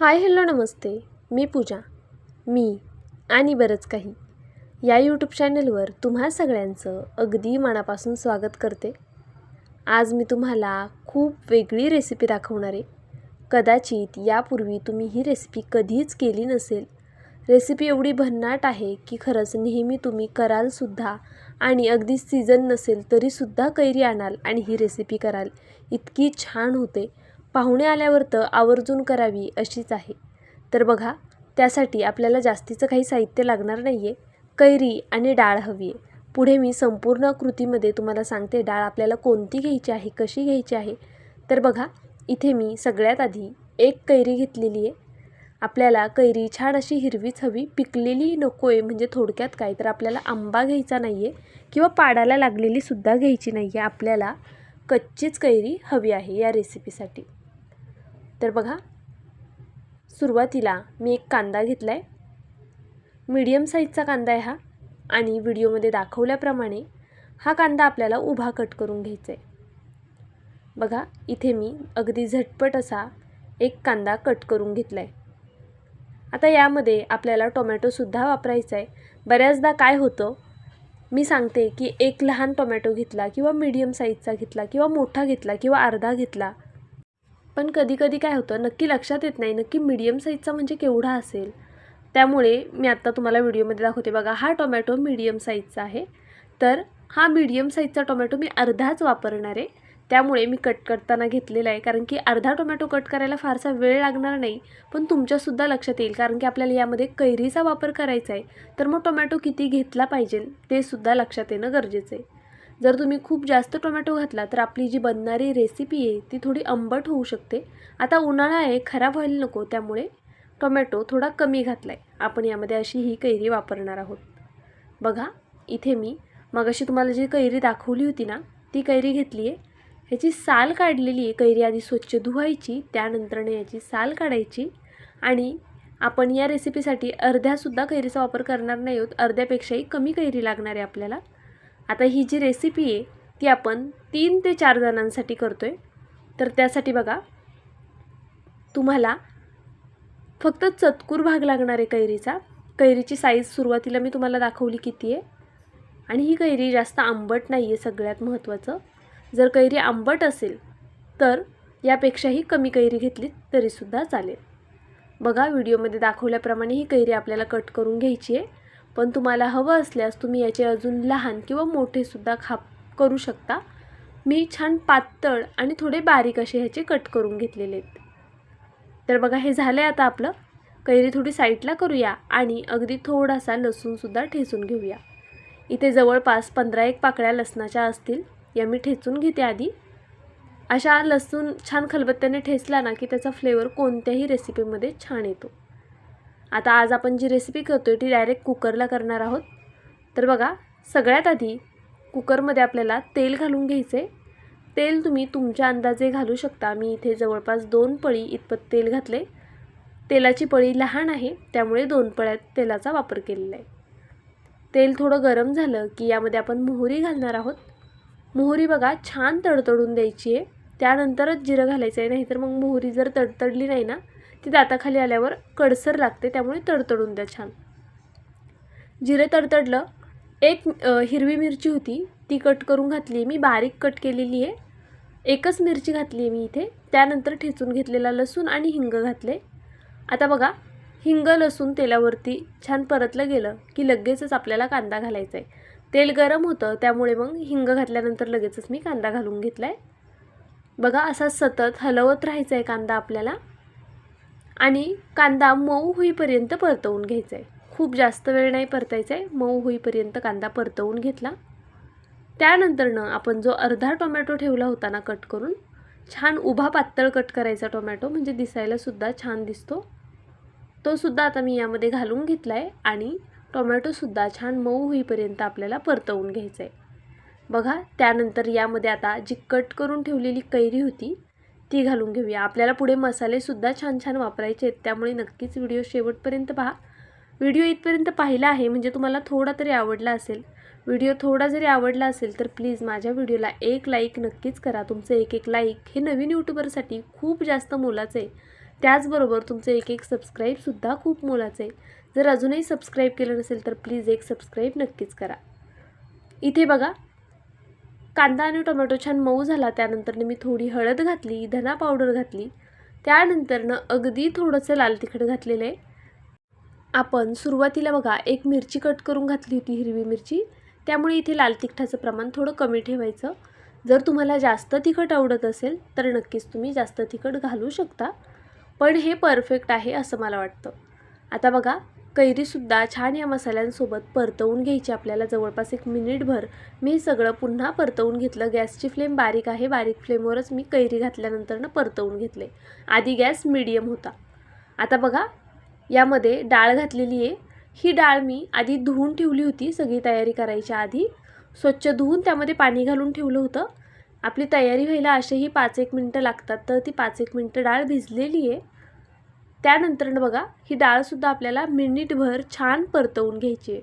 Hi hello नमस्ते मी पूजा मी आणि बरंच काही. या यूट्यूब चॅनलवर तुम्हा सगळ्यांचं अगदी मनापासून स्वागत करते. आज मी तुम्हाला खूप वेगळी रेसिपी दाखवणार आहे. कदाचित यापूर्वी तुम्ही ही रेसिपी कधीच केली नसेल. रेसिपी एवढी भन्नाट आहे की खरंच नेहमी तुम्ही करालसुद्धा आणि अगदी सीझन नसेल तरीसुद्धा कैरी आणाल आणि ही रेसिपी कराल. इतकी छान होते. पाहुणे आल्यावर तर आवर्जून करावी अशीच आहे. तर बघा त्यासाठी आपल्याला जास्तीचं काही साहित्य लागणार नाही आहे कैरी आणि डाळ हवी आहे पुढे मी संपूर्ण कृतीमध्ये तुम्हाला सांगते डाळ आपल्याला कोणती घ्यायची आहे कशी घ्यायची आहे. तर बघा इथे मी सगळ्यात आधी एक कैरी घेतलेली आहे. आपल्याला कैरी छान अशी हिरवीच हवी पिकलेली नको आहे म्हणजे थोडक्यात काय तर आपल्याला आंबा घ्यायचा नाही आहे किंवा पाडाला लागलेली सुद्धा घ्यायची नाही आहे आपल्याला कच्चीच कैरी हवी आहे या रेसिपीसाठी तर बघा सुरुवातीला मी एक कांदा घेतला आहे मीडियम साईजचा कांदा आहे हा. आणि व्हिडिओमध्ये दाखवल्याप्रमाणे हा कांदा आपल्याला उभा कट करून घ्यायचा आहे बघा इथे मी अगदी झटपट असा एक कांदा कट करून घेतला आहे आता यामध्ये आपल्याला टोमॅटोसुद्धा वापरायचा आहे बऱ्याचदा काय होतं मी सांगते की एक लहान टोमॅटो घेतला किंवा मीडियम साईजचा घेतला किंवा मोठा घेतला किंवा अर्धा घेतला पण कधीकधी काय होतं नक्की लक्षात येत नाही नक्की मीडियम साईजचा म्हणजे केवढा असेल. त्यामुळे मी आत्ता तुम्हाला व्हिडिओमध्ये दाखवते बघा हा टोमॅटो मीडियम साईजचा आहे. तर हा मीडियम साईजचा टोमॅटो मी अर्धाच वापरणार आहे. त्यामुळे मी कट करताना घेतलेला आहे कारण की अर्धा टोमॅटो कट करायला फारसा वेळ लागणार नाही. पण तुमच्यासुद्धा लक्षात येईल कारण की आपल्याला यामध्ये कैरीचा वापर करायचा आहे. तर मग टोमॅटो किती घेतला पाहिजे ते सुद्धा लक्षात येणं गरजेचं आहे. जर तुम्ही खूप जास्त टोमॅटो घातला तर आपली जी बनणारी रेसिपी आहे ती थोडी आंबट होऊ शकते. आता उन्हाळा आहे खराब व्हायला नको त्यामुळे टोमॅटो थोडा कमी घातला आहे आपण यामध्ये अशी ही कैरी वापरणार आहोत. बघा इथे मी मग अशी तुम्हाला जी कैरी दाखवली होती ना ती कैरी घेतली आहे ह्याची साल काढलेली आहे. कैरी आधी स्वच्छ धुवायची त्यानंतरने याची साल काढायची आणि आपण या रेसिपीसाठी अर्ध्यासुद्धा कैरीचा वापर करणार नाही आहोत. अर्ध्यापेक्षाही कमी कैरी लागणार आहे आपल्याला. आता ही जी रेसिपी आहे ती आपण तीन ते चार जणांसाठी करतो आहे तर त्यासाठी बघा तुम्हाला फक्त चतकूर भाग लागणार आहे कैरीचा. कैरीची साईज सुरुवातीला मी तुम्हाला दाखवली किती आहे. आणि ही कैरी जास्त आंबट नाही आहे सगळ्यात महत्त्वाचं जर कैरी आंबट असेल तर यापेक्षाही कमी कैरी घेतली तरीसुद्धा चालेल. बघा व्हिडिओमध्ये दाखवल्याप्रमाणे ही कैरी आपल्याला कट करून घ्यायची आहे. पण तुम्हाला हवं असल्यास तुम्ही याचे अजून लहान किंवा मोठेसुद्धा खाप करू शकता. मी छान पातळ आणि थोडे बारीक असे ह्याचे कट करून घेतलेले आहेत. तर बघा हे झालं आहे आता आपलं. कैरी थोडी साईडला करूया आणि अगदी थोडासा लसूणसुद्धा ठेचून घेऊया. इथे जवळपास पंधरा एक पाकळ्या लसणाच्या असतील या मी ठेचून घेते आधी. अशा लसूण छान खलबत्त्याने ठेचला ना की त्याचा फ्लेवर कोणत्याही रेसिपीमध्ये छान येतो. आता आज आपण जी रेसिपी करतो आहे ती डायरेक्ट कुकरला करणार आहोत. तर बघा सगळ्यात आधी कुकरमध्ये आपल्याला तेल घालून घ्यायचं आहे तेल तुम्ही तुमच्या अंदाजे घालू शकता. मी इथे जवळपास दोन पळी इतपत तेल घातले तेलाची पळी लहान आहे त्यामुळे दोन पळ्यात तेलाचा वापर केलेला आहे. तेल थोडं गरम झालं की यामध्ये आपण मोहरी घालणार आहोत. मोहरी बघा छान तडतडून द्यायची आहे. त्यानंतरच जिरं घालायचं आहे नाहीतर मग मोहरी जर तडतडली नाही ना ती दाताखाली आल्यावर कडसर लागते त्यामुळे तडतडून द्या छान. जिरे तडतडलं एक हिरवी मिरची होती ती कट करून घातली आहे मी बारीक कट केलेली आहे. एकच मिरची घातली आहे मी इथे त्यानंतर ठेचून घेतलेला लसूण आणि हिंग घातले. आता बघा हिंग लसूण तेलावरती छान परतलं गेलं की लगेचच आपल्याला कांदा घालायचा आहे. तेल गरम होतं त्यामुळे मग हिंग घातल्यानंतर लगेचच मी कांदा घालून घेतला आहे बघा असा सतत हलवत राहायचा आहे कांदा आपल्याला. आणि कांदा मऊ होईपर्यंत परतवून घ्यायचा आहे खूप जास्त वेळ नाही परतायचा आहे मऊ होईपर्यंत कांदा परतवून घेतला. त्यानंतरनं आपण जो अर्धा टोमॅटो ठेवला होता ना कट करून छान उभा पातळ कट करायचा टोमॅटो म्हणजे दिसायलासुद्धा छान दिसतो. तो सुद्धा आता मी यामध्ये घालून घेतला आहे आणि टोमॅटोसुद्धा छान मऊ होईपर्यंत आपल्याला परतवून घ्यायचं आहे बघा त्यानंतर यामध्ये आता जी कट करून ठेवलेली कैरी होती ती घालून घेऊया. आपल्याला पुढे मसालेसुद्धा छान छान वापरायचे आहेत. त्यामुळे नक्कीच व्हिडिओ शेवटपर्यंत पहा. व्हिडिओ इथपर्यंत पाहिला आहे म्हणजे तुम्हाला थोडा तरी आवडला असेल. व्हिडिओ थोडा जरी आवडला असेल तर प्लीज माझ्या व्हिडिओला एक लाईक नक्कीच करा. तुमचं एक एक लाईक हे नवीन यूट्यूबरसाठी खूप जास्त मोलाचं आहे. त्याचबरोबर तुमचं एक एक सबस्क्राईबसुद्धा खूप मोलाचं आहे. जर अजूनही सबस्क्राईब केलं नसेल तर प्लीज एक सबस्क्राईब नक्कीच करा. इथे बघा कांदा आणि टोमॅटो छान मऊ झाला. त्यानंतर मी थोडी हळद घातली धना पावडर घातली. त्यानंतरनं अगदी थोडंसं लाल तिखट घातलेलं आहे. आपण सुरुवातीला बघा एक मिरची कट करून घातली होती हिरवी मिरची. त्यामुळे इथे लाल तिखटाचं प्रमाण थोडं कमी ठेवायचं. जर तुम्हाला जास्त तिखट आवडत असेल तर नक्कीच तुम्ही जास्त तिखट घालू शकता. पण हे परफेक्ट आहे असं मला वाटतं. आता बघा कैरीसुद्धा छान या मसाल्यांसोबत परतवून घ्यायची आपल्याला. जवळपास एक मिनिटभर मी सगळं पुन्हा परतवून घेतलं. गॅसची फ्लेम बारीक आहे. बारीक फ्लेमवरच मी कैरी घातल्यानंतरनं परतवून घेतले. आधी गॅस मिडियम होता. आता बघा यामध्ये डाळ घातलेली आहे. ही डाळ मी आधी धुवून ठेवली होती सगळी तयारी करायच्या आधी. स्वच्छ धुवून त्यामध्ये पाणी घालून ठेवलं होतं. आपली तयारी व्हायला असेही पाच एक मिनटं लागतात. तर ती पाच एक मिनटं डाळ भिजलेली आहे. त्यानंतर बघा ही डाळसुद्धा आपल्याला मिनिटभर छान परतवून घ्यायची आहे.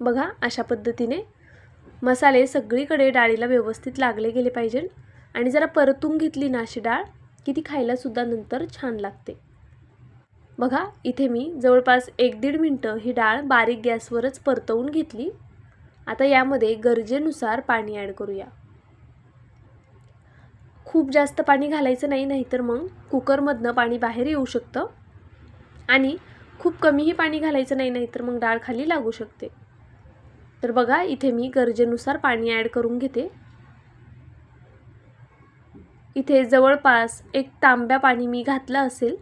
बघा अशा पद्धतीने मसाले सगळीकडे डाळीला व्यवस्थित लागले गेले पाहिजे. आणि जरा परतून घेतली ना अशी डाळ की ती खायलासुद्धा नंतर छान लागते. बघा इथे मी जवळपास एक दीड मिनटं ही डाळ बारीक गॅसवरच परतवून घेतली. आता यामध्ये गरजेनुसार पाणी ॲड करूया. खूप जास्त पाणी घालायचं नाही नाहीतर मग कुकरमधनं पाणी बाहेर येऊ शकतं. आणि खूप कमीही पाणी घालायचं नाही नाहीतर मग डाळ खाली लागू शकते. तर बघा इथे मी गरजेनुसार पाणी ॲड करून घेते. इथे जवळपास एक तांब्या पाणी मी घातलं असेल.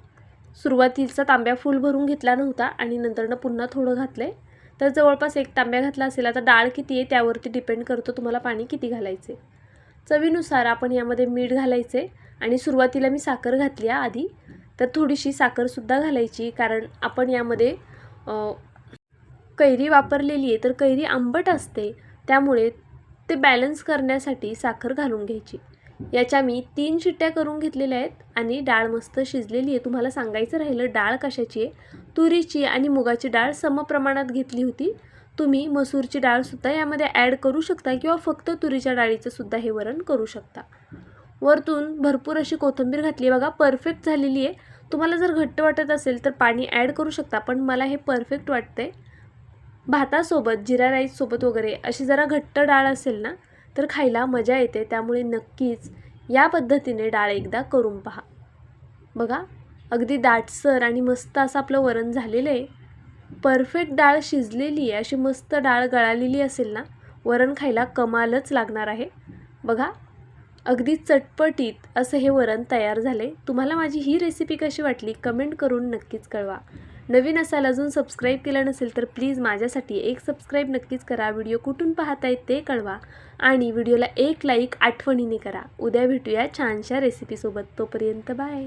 सुरुवातीचा तांब्या फुल भरून घेतला नव्हता आणि नंतरनं पुन्हा थोडं घातलं आहे तर जवळपास एक तांब्या घातला असेल आता डाळ किती आहे त्यावरती डिपेंड करतो तुम्हाला पाणी किती घालायचे चवीनुसार आपण यामध्ये मीठ घालायचे आणि सुरुवातीला मी साखर घातली आहे आधी. तर थोडीशी साखरसुद्धा घालायची कारण आपण यामध्ये कैरी वापरलेली आहे तर कैरी आंबट असते त्यामुळे ते बॅलन्स करण्यासाठी साखर घालून घ्यायची. याच्या मी तीन शिट्ट्या करून घेतलेल्या आहेत आणि डाळ मस्त शिजलेली आहे. तुम्हाला सांगायचं राहिलं डाळ कशाची आहे? तुरीची आणि मुगाची डाळ समप्रमाणात घेतली होती. तुम्ही मसूरची डाळसुद्धा यामध्ये ॲड करू शकता किंवा फक्त तुरीच्या डाळीचं सुद्धा हे वरण करू शकता. वरतून भरपूर अशी कोथिंबीर घातली. बघा परफेक्ट झालेली आहे. तुम्हाला जर घट्ट वाटत असेल तर पाणी ॲड करू शकता पण मला हे परफेक्ट वाटतंय. भातासोबत जिरा राईससोबत वगैरे अशी जरा घट्ट डाळ असेल ना तर खायला मजा येते. त्यामुळे नक्कीच या पद्धतीने डाळ एकदा करून पहा. बघा अगदी दाटसर आणि मस्त असं आपलं वरण झालेलं आहे. परफेक्ट डाळ शिजलेली आहे अशी मस्त डाळ गळालेली असेल ना वरण खायला कमालच लागणार आहे. बघा अगदी चटपटीत असं हे वरण तयार झाले तुम्हाला माझी ही रेसिपी कशी वाटली कमेंट करून नक्कीच कळवा. नवीन असाल अजून सबस्क्राईब केलं नसेल तर प्लीज माझ्यासाठी एक सबस्क्राईब नक्कीच करा. व्हिडिओ कुठून पाहताय ते कळवा. आणि व्हिडिओला एक लाईक आठवणीने करा. उद्या भेटूया छानशा रेसिपीसोबत तोपर्यंत बाय